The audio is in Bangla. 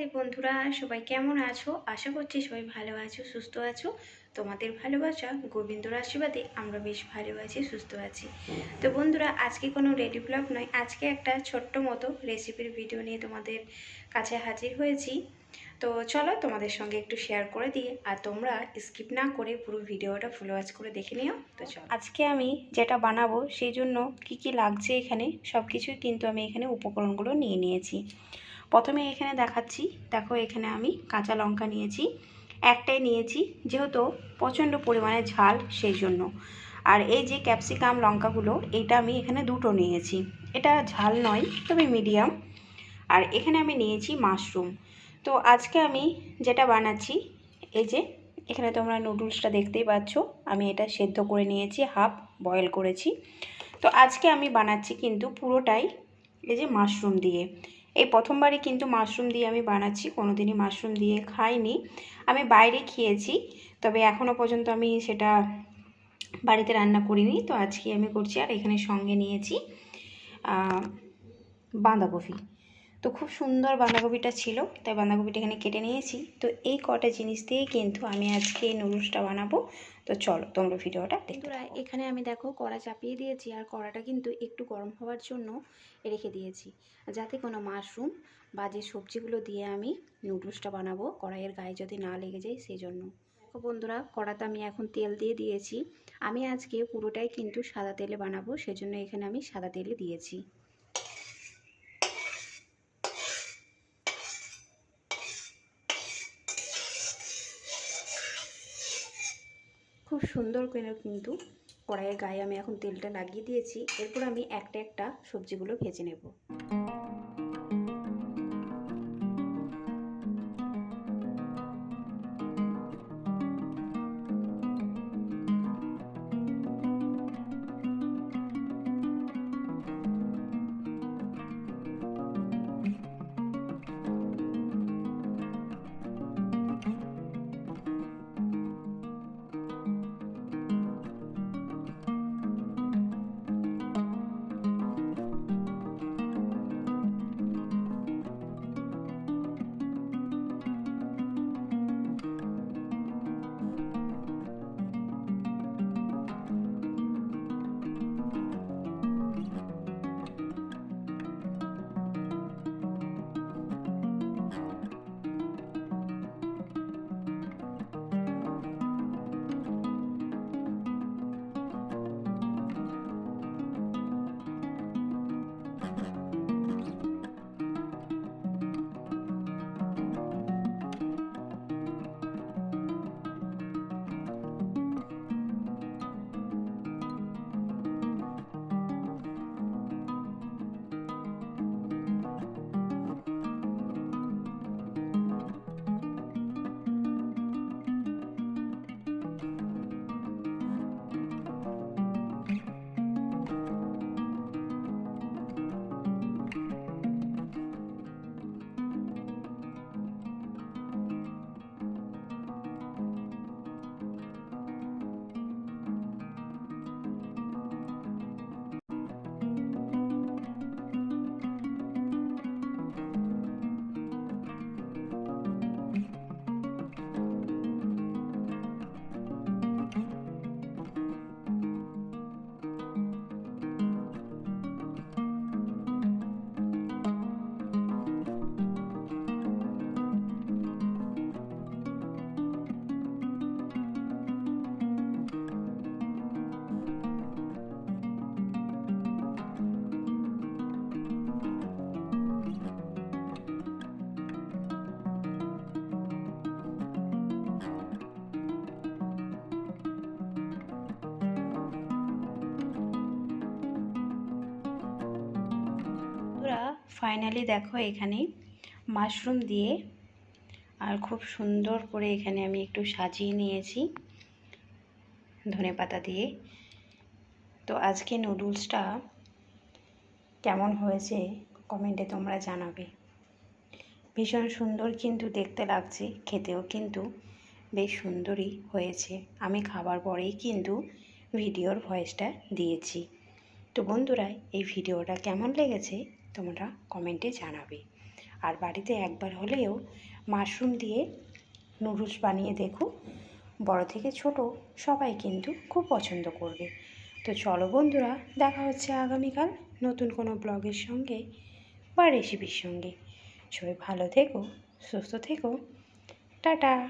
রাধে বন্ধুরা, সবাই কেমন আছো? আশা করছি সবাই ভালো আছো, সুস্থ আছো। তোমাদের ভালোবাসা, গোবিন্দর আশীর্বাদে আমরা বেশ ভালো আছি, সুস্থ আছি। তো বন্ধুরা, আজকে কোনো রেডি ব্লগ নয়, আজকে একটা ছোট্ট মতো রেসিপির ভিডিও নিয়ে তোমাদের কাছে হাজির হয়েছি। তো চলো তোমাদের সঙ্গে একটু শেয়ার করে দিই, আর তোমরা স্কিপ না করে পুরো ভিডিওটা ফুল ওয়াচ করে দেখে নিও। তো চলো। আজকে আমি যেটা বানাবো, সেই জন্য কি কি লাগছে এখানে সব কিছুই কিন্তু আমি এখানে উপকরণগুলো নিয়ে নিয়েছি। প্রথমে এখানে দেখাচ্ছি, দেখো এখানে আমি কাঁচা লঙ্কা নিয়েছি, একটাই নিয়েছি, যেহেতু প্রচণ্ড পরিমাণে ঝাল সেই জন্য। আর এই যে ক্যাপসিকাম লঙ্কাগুলো এটা আমি এখানে দুটো নিয়েছি। এটা ঝাল নয়, তবে মিডিয়াম। আর এখানে আমি নিয়েছি মাশরুম। তো আজকে আমি যেটা বানাচ্ছি, এই যে এখানে তোমরা নুডলসটা দেখতেই পাচ্ছ, আমি এটা সেদ্ধ করে নিয়েছি, হাফ বয়েল করেছি। তো আজকে আমি বানাচ্ছি কিন্তু পুরোটাই এই যে মাশরুম দিয়ে। এই প্রথমবারই কিন্তু মাশরুম দিয়ে আমি বানাচ্ছি কোনো দিনই মাশরুম দিয়ে খাইনি। আমি বাইরে খেয়েছি, তবে এখনও পর্যন্ত আমি সেটা বাড়িতে রান্না করিনি, তো আজকে আমি করছি আর এখানে সঙ্গে নিয়েছি বাঁধাকপি। তো খুব সুন্দর বাঁধাকপিটা ছিল তাই বাঁধাকপিটা এখানে কেটে নিয়েছি। তো এই কটা জিনিস দিয়েই কিন্তু আমি আজকে এই নুডলসটা বানাবো। তো চলো তোমরা ভিডিওটা বন্ধুরা এখানে আমি দেখো কড়া চাপিয়ে দিয়েছি আর কড়াটা কিন্তু একটু গরম হওয়ার জন্য রেখে দিয়েছি। যাতে কোনো মাশরুম বা যে সবজিগুলো দিয়ে আমি নুডলসটা বানাবো কড়াইয়ের গায়ে যদি না লেগে যায় সেই জন্য দেখো বন্ধুরা কড়াতে আমি এখন তেল দিয়ে দিয়েছি। আমি আজকে পুরোটাই কিন্তু সাদা তেলে বানাবো সেজন্য এখানে আমি সাদা তেলে দিয়েছি। খুব সুন্দর করে কিন্তু কড়াইয়ের গায়ে আমি এখন তেলটা লাগিয়ে দিয়েছি। এরপর আমি একটা একটা সবজিগুলো ভেজে নেব। ফাইনালি দেখো এখানে মাশরুম দিয়ে আর খুব সুন্দর করে এখানে আমি একটু সাজিয়ে নিয়েছি ধনে পাতা দিয়ে। তো আজকে নুডলসটা কেমন হয়েছে কমেন্টে তোমরা জানাবে। ভীষণ সুন্দর কিন্তু দেখতে লাগছে, খেতেও কিন্তু বেশ সুন্দরই হয়েছে। আমি খাবার পরেই কিন্তু ভিডিওর ভয়েসটা দিয়েছি। তো বন্ধুরা, এই ভিডিওটা কেমন লেগেছে তোমরা কমেন্টে জানাবে। আর বাড়িতে একবার হলেও মাশরুম দিয়ে নুডলস বানিয়ে দেখো। বড় থেকে ছোট সবাই কিন্তু খুব পছন্দ করবে। তো চলো বন্ধুরা, দেখা হচ্ছে আগামীকাল নতুন কোনো ব্লগের সঙ্গে বা রেসিপির সঙ্গে। সবাই ভালো থেকো, সুস্থ থেকো। টাটা!